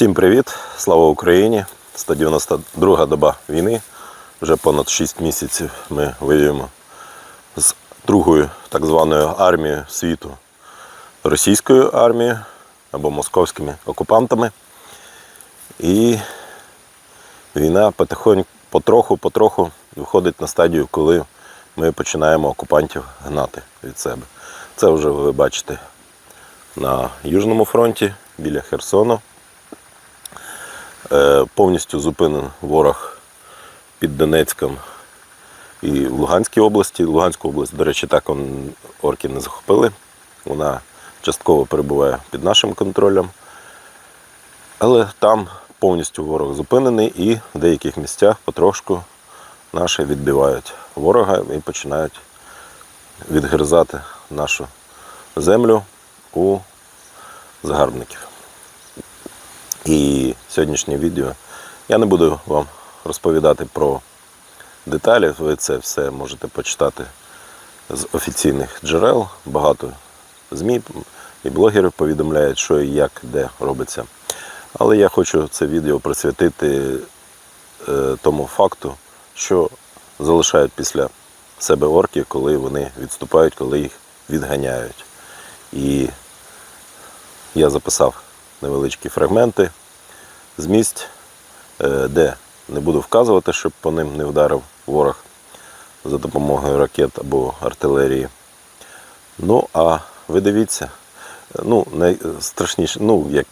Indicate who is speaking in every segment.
Speaker 1: Всім привіт! Слава Україні! 192 доба війни. Вже понад 6 місяців ми воюємо з другою так званою армією світу російською армією або московськими окупантами. І війна потихоньку, потроху, потроху виходить на стадію, коли ми починаємо окупантів гнати від себе. Це вже ви бачите на Южному фронті біля Херсону. Е, Повністю зупинений ворог під Донецьком і в Луганській області. Луганську область, до речі, так орки не захопили. Вона частково перебуває під нашим контролем. Але там повністю ворог зупинений і в деяких місцях потрошку наші відбивають ворога і починають відгризати нашу землю у загарбників. І сьогоднішнє відео я не буду вам розповідати про деталі, ви це все можете почитати з офіційних джерел. Багато ЗМІ і блогерів повідомляють, що і як, де робиться. Але я хочу це відео присвятити е, тому факту, що залишають після себе орки, коли вони відступають, коли їх відганяють. І я записав невеличкі фрагменти з місць, е, де не буду вказувати, щоб по ним не вдарив ворог за допомогою ракет або артилерії. Ну, а ви дивіться, ну, найстрашніше, ну, як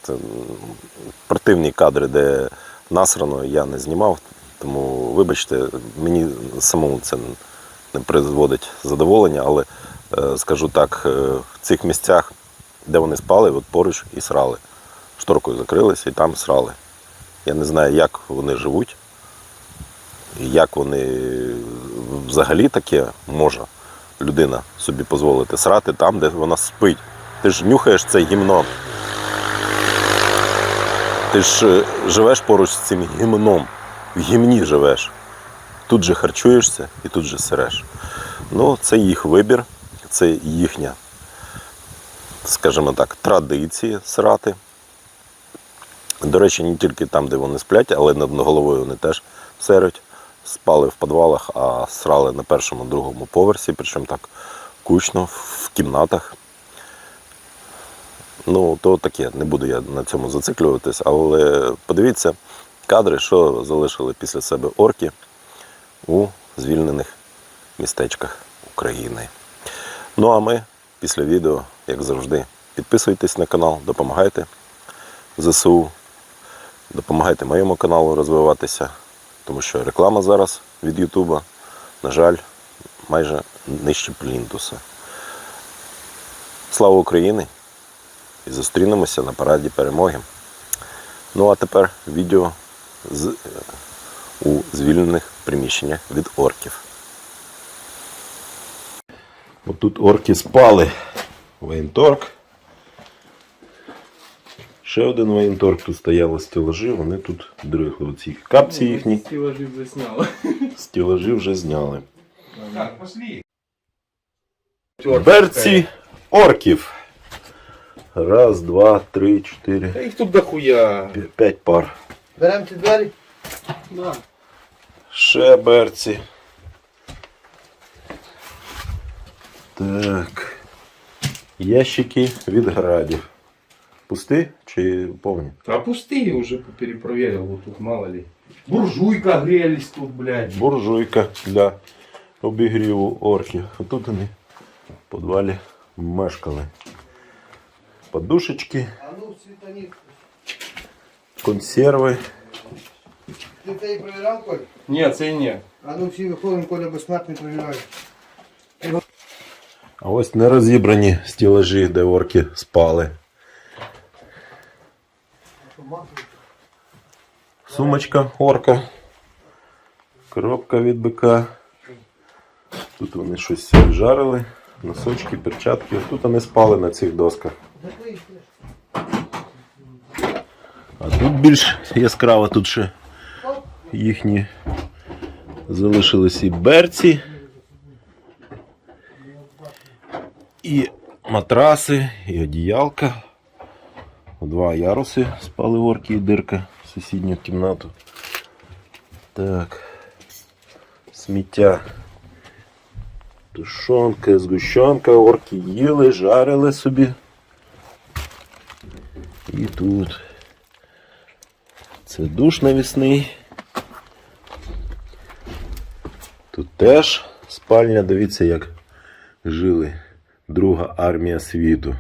Speaker 1: противні кадри, де насрано, я не знімав, тому вибачте, мені самому це не призводить задоволення, але е, скажу так, е, в цих місцях, де вони спали, от поруч і срали. Шторкою закрилися і там срали. Я не знаю, як вони живуть, як вони взагалі таке може людина собі дозволити срати там, де вона спить. Ти ж нюхаєш це гімно. Ти ж е, живеш поруч з цим гімном. В гімні живеш. Тут же харчуєшся і тут же сиреш. Ну, це їх вибір, це їхня, скажімо так, традиція срати. До речі, не тільки там, де вони сплять, але над головою вони теж серуть. Спали в підвалах, а срали на першому, другому поверсі, причому так кучно, в кімнатах. Ну, то таке, не буду я на цьому зациклюватись, але подивіться кадри, що залишили після себе орки у звільнених містечках України. Ну а ми після відео, як завжди, підписуйтесь на канал, допомагайте ЗСУ, допомагайте моєму каналу розвиватися, тому що реклама зараз від Ютуба, на жаль, майже нижче плінтуса. Слава Україні! І зустрінемося на параді перемоги. Ну а тепер відео з, у звільнених приміщеннях від орків. Отут орки спали. Воєнторг. Ще один воєнторг тут стояли стелажі, вони тут дрихли. Оці капці їхні
Speaker 2: Стеллажи вже сняла.
Speaker 1: стелажі вже зняли.
Speaker 2: Так, пошли.
Speaker 1: Берці орків. Раз, два, три, чотири,
Speaker 2: Да их тут дохуя.
Speaker 1: п'ять- п'ять пар.
Speaker 3: Беремо ці двері.
Speaker 2: Да.
Speaker 1: Ще берці. Так. Ящики від градів. Пусти чи повні?
Speaker 2: А пустые уже перепроверил, вот тут мало ли. Буржуйка грелись тут, блядь.
Speaker 1: Буржуйка для обігріву орків. А тут вони в підвалі мешкали. Подушечки,
Speaker 3: А ну, світані.
Speaker 1: консерви.
Speaker 3: Ти це і провіряв, Коль?
Speaker 2: Нет, це не.
Speaker 3: А ну всі виходимо, Коля безсмертний провіряє.
Speaker 1: А ось не розібрані стілажі, де орки спали. Сумочка орка. Коробка від бика. Тут вони щось жарили. Носочки, перчатки. Тут вони спали на цих досках. А тут більш яскраво, тут ще їхні залишились і берці. І матраси, і одіялка. Два яруси спали орки і дирка в сусідню кімнату. Так. Сміття. Тушонка, згущенка, орки їли, жарили собі. І тут. Це душ навісний. Тут теж спальня, дивіться, як жили Друга армія світу.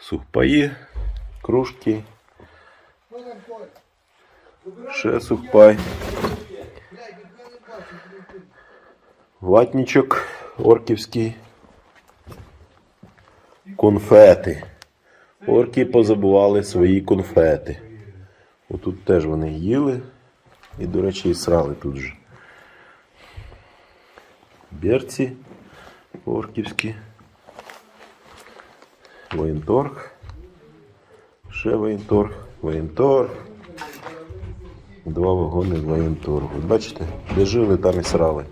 Speaker 1: Сухпаї, кружки. Ще сухпай. Ватничок орківський. Конфети. Орки позабували свої конфети. Отут теж вони їли. І, до речі, і срали тут же. Берці орківські. Воєнторг. Ще воєнторг. Воєнторг. Два вагони воєнторгу. Бачите, де жили, там і срали.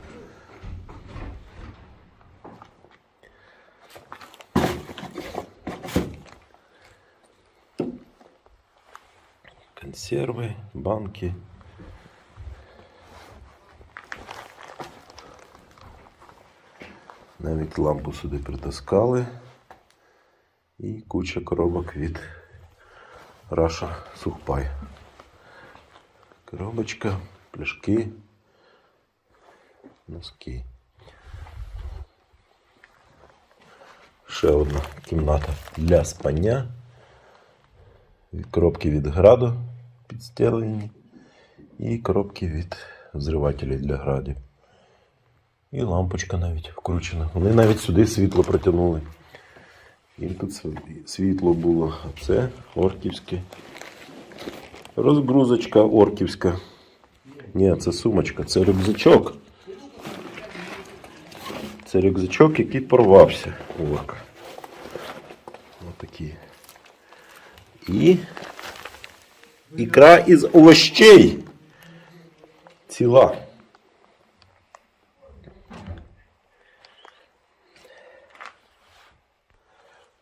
Speaker 1: Консерви, банки. Навіть лампу сюди притаскали. Куча коробок від Раша Сухпай. Коробочка, пляшки, носки. Ще одна кімната для спання. Коробки від граду підстелені. І коробки від взривателів для градів. І лампочка навіть вкручена. Вони навіть сюди світло протягнули. Їм тут світло було. А це орківське. Розгрузочка орківська. Ні, це сумочка, це рюкзачок. Це рюкзачок, який порвався. Орка. Отакий. І ікра із овощей. Ціла.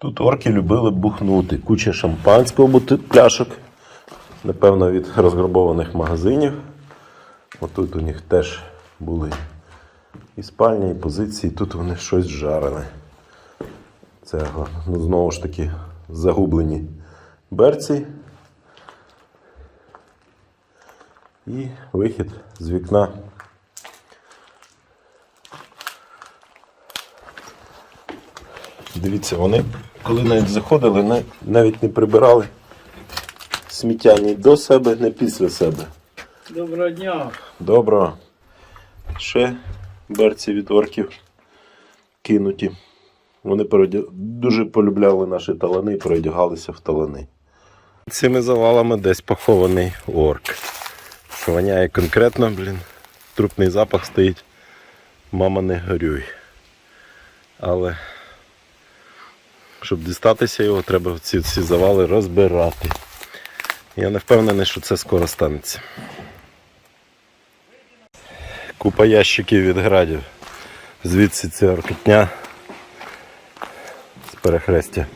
Speaker 1: Тут орки любили бухнути. Куча шампанського пляшок. Напевно, від розграбованих магазинів. Отут у них теж були і спальні, і позиції. Тут вони щось жарили. Це ну, знову ж таки загублені берці. І вихід з вікна. Дивіться, вони, коли навіть заходили, навіть не прибирали сміття ні до себе, ні після себе.
Speaker 4: Доброго дня.
Speaker 1: Доброго. Ще берці від орків кинуті. Вони переодя... дуже полюбляли наші талани і переодягалися в талани. Цими завалами десь похований орк. Воняє конкретно, блін. Трупний запах стоїть. Мама не горюй. Але щоб дістатися його, треба ці, ці завали розбирати. Я не впевнений, що це скоро станеться. Купа ящиків від градів. Звідси ця оркотня з перехрестя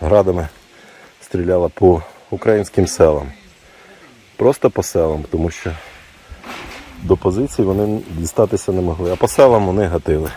Speaker 1: градами стріляла по українським селам. Просто по селам, тому що до позицій вони дістатися не могли, а по селам вони гатили.